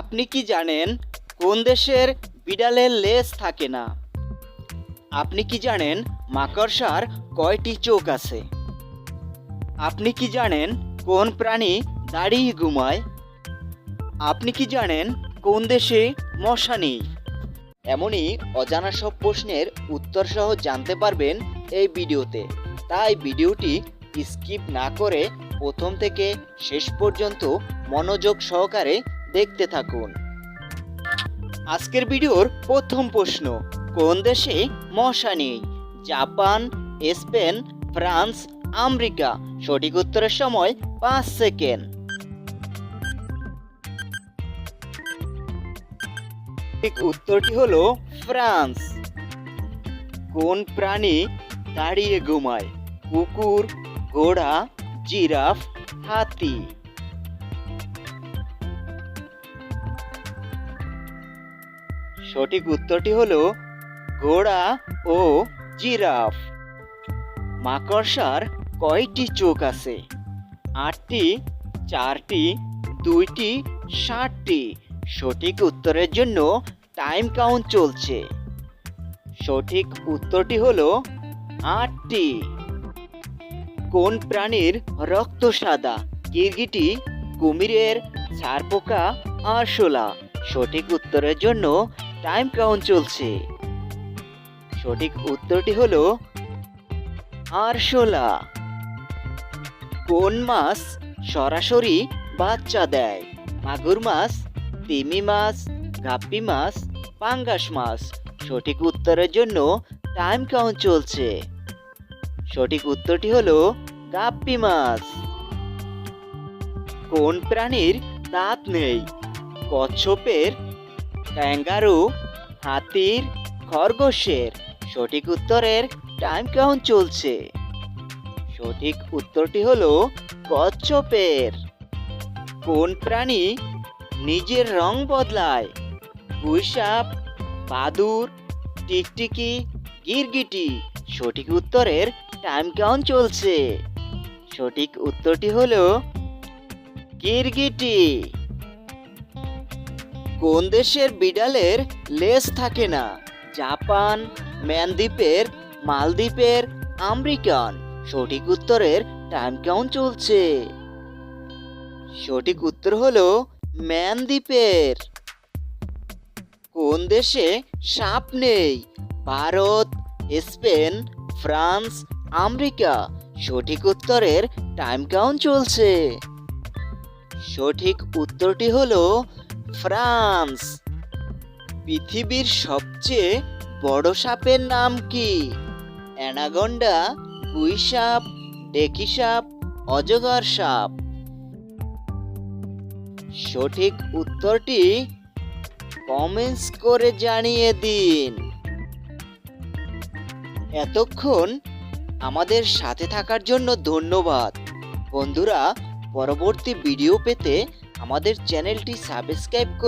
আপনি কি জানেন কোন দেশের বিড়ালের লেজ থাকে না? আপনি কি জানেন মাকড়সার কয়টি চোখ আছে? আপনি কি জানেন কোন প্রাণী দাঁড়িয়ে ঘুমায়? আপনি কি জানেন কোন দেশে মশা নেই? এমনই অজানা সব প্রশ্নের উত্তর সহ জানতে পারবেন এই ভিডিওতে। তাই ভিডিওটি স্কিপ না করে প্রথম থেকে শেষ পর্যন্ত মনোযোগ সহকারে দেখতে থাকুন। আজকের ভিডিওর প্রথম প্রশ্ন, কোন দেশে মশা নেই? Japan, Spain, France, America? সঠিক উত্তরের সময় পাঁচ সেকেন্ড। উত্তরটি হলো ফ্রান্স। কোন প্রাণী দাঁড়িয়ে ঘুমায়? কুকুর, ঘোড়া, জিরাফ, হাতি। সঠিক উত্তরটি হলো ঘোড়া ও জিরাফ। মাকড়সার কয়টি চোখ আছে? আটটি, চারটি, দুইটি ষাটটি সঠিক উত্তরের জন্য টাইম কাউন্ট চলছে। সঠিক উত্তরটি হলো আটটি। কোন প্রাণীর রক্ত সাদা? গিরগিটি, কুমিরের ছারপোকা আরশোলা। সঠিক উত্তরের জন্য টাইম কাউন্ট চলছে? সঠিক উত্তরটি হলো আরশোলা। কোন মাছ সরাসরি বাচ্চা দেয়? মাগুর মাছ, তিমি মাছ, গাপ্পি মাছ, পাঙ্গাস মাছ। সঠিক উত্তরের জন্য টাইম কাউন্ট চলছে? সঠিক উত্তরটি হলো গাপ্পি মাছ। কোন প্রাণীর দাঁত নেই? কচ্ছপের ক্যাঙ্গারু, হাতির, খরগোশের। সঠিক উত্তরের টাইম কাউন্ট চলছে? সঠিক উত্তরটি হলো কচ্ছপের। কোন প্রাণী নিজের রং বদলায়? গুইসাপ বাদুর, টিকটিকি, গিরগিটি। সঠিক উত্তরের টাইম কাউন্ট চলছে? সঠিক উত্তরটি হলো গিরগিটি। কোন দেশের বিড়ালের লেজ থাকে না? জাপান, ম্যানদ্বীপের, মালদ্বীপের, আমেরিকান। সঠিক উত্তরের টাইম কাউন্ট চলছে। সঠিক উত্তর হলো ম্যানদ্বীপের। কোন দেশে সাপ নেই? Bharat, Spain, France, America. সঠিক উত্তরের টাইম কাউন্ট চলছে। সঠিক উত্তরটি হলো ফ্রান্স। পৃথিবীর সবচেয়ে বড় সাপের নাম কি? অ্যানাগন্ডা, কুই সাপ, ডেকি সাপ, অজগর সাপ। সঠিক উত্তরটি কমেন্টস করে জানিয়ে দিন। এতক্ষণ আমাদের সাথে থাকার জন্য ধন্যবাদ। বন্ধুরা, পরবর্তী ভিডিও পেতে আমাদের চ্যানেলটি সাবস্ক্রাইব করুন।